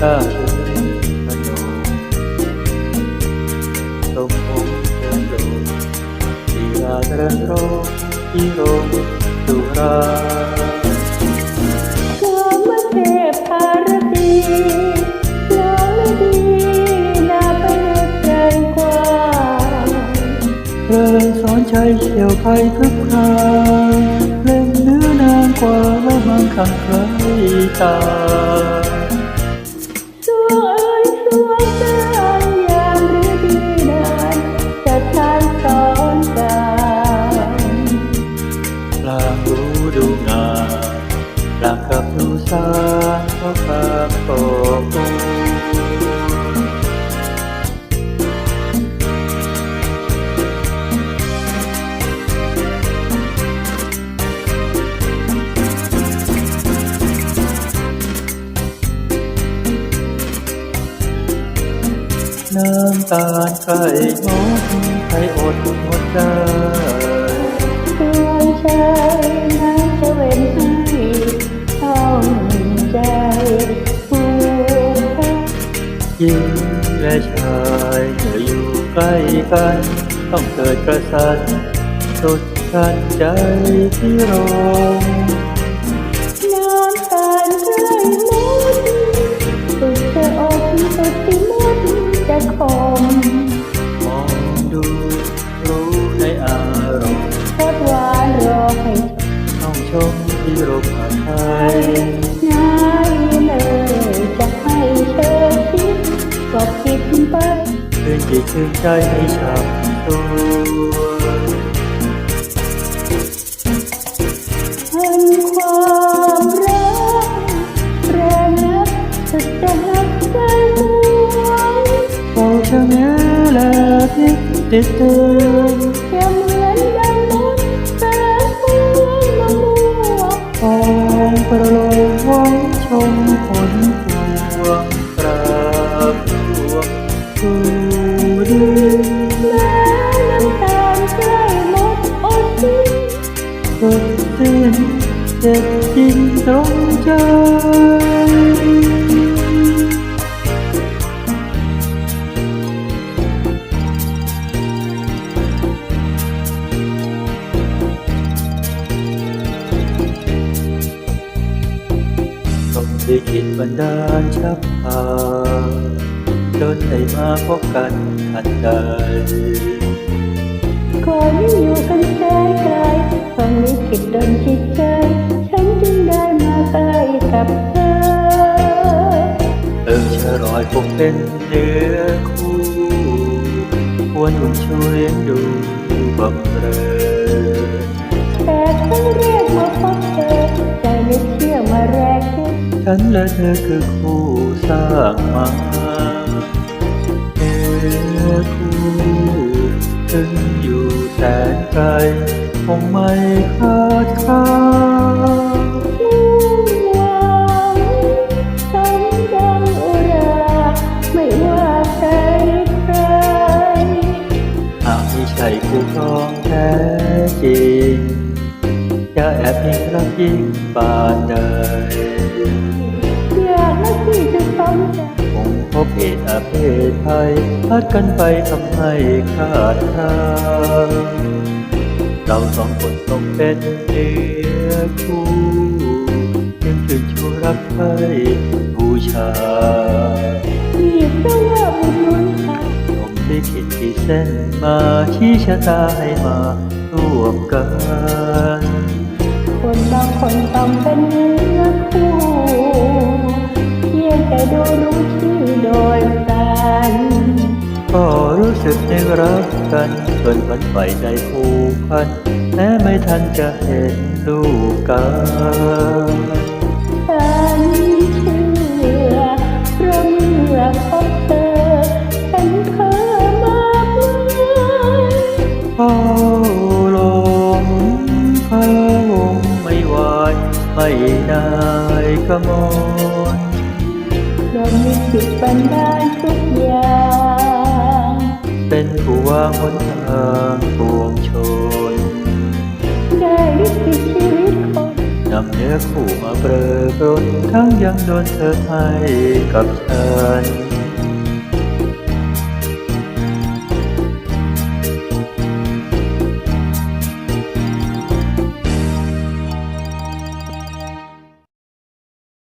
เอ่ยขนมสมพงษ์เชิญโลกที่ราตรันโรที่โรงสุรากามเทพภารตีน้องฤดีนาไปเลือกแรงกว่าเริงสอนใจเชี่ยวไพคึกคราเล่นเนื้อนางกว่าและมังคังใครตาางกับดูสาเพราะความโปรโกน้ำตาลไข่งดใครอดหมดได้ดวงใจนั้นจะเว้น หญิงและชายเมื่ออยู่ใกล้กัน ต้องเกิดกระสันสุดกันใจที่รอง คิดไปเพื่อจิตชื่นใจให้ฉับตัวพันความรักแรงนักจะหักใจหวงโอ้ชะและพลิกติดเตือ ต้องได้คิดบันดาลชับพาจนได้มาพบกันทันใดก่อนที่อยู่กันแสนไกลต้องลิขิตดนจิตใจ ฉันจึงได้มาใกล้กับเธอ เอิงชะรอยคงเป็นเนื้อคู่ควรอุ่นช่วยดูบำเรอแต่ฉันเรียกมา ฉันและเธอคือคู่สร้างมาเนื้อคู่ถึงอยู่แสนไกลคงไม่ขาดค่ามุ่งหวังสมดังอุราไม่ว่าใครใครหากไม่ใช่คู่ครองแท้จริง จะแอบอิงรักยิ่งปานใดอยากให้พี่จะสนใจคงพบเหตุอาเพศภัยพัดกันไปทำให้ขาดทางเราสองคนต้องเป็นเนื้อคู่ยังถึงชูรักใครบูชาพี่เพราะว่าบุญนุนทางผมได้เขียนที่เส้นมาชี้ชะตาให้มาร่วมกัน คนต้องเป็นเนื้อคู่เพียงแต่ดูรู้ชื่อโดยกันก็รู้สึกในรักกันจนมันใฝ่ใจผูกพันแม้ไม่ทันจะเห็นลูกกัน ไม่ได้ขโมยเรามีจิตบันดาลทุกอย่าง เป็นผู้วางหนทางปวงชน ได้ลิขิตชีวิตคนนำเนื้อคู่มาเปรอปรนทั้งยังโดนเธอให้กับฉัน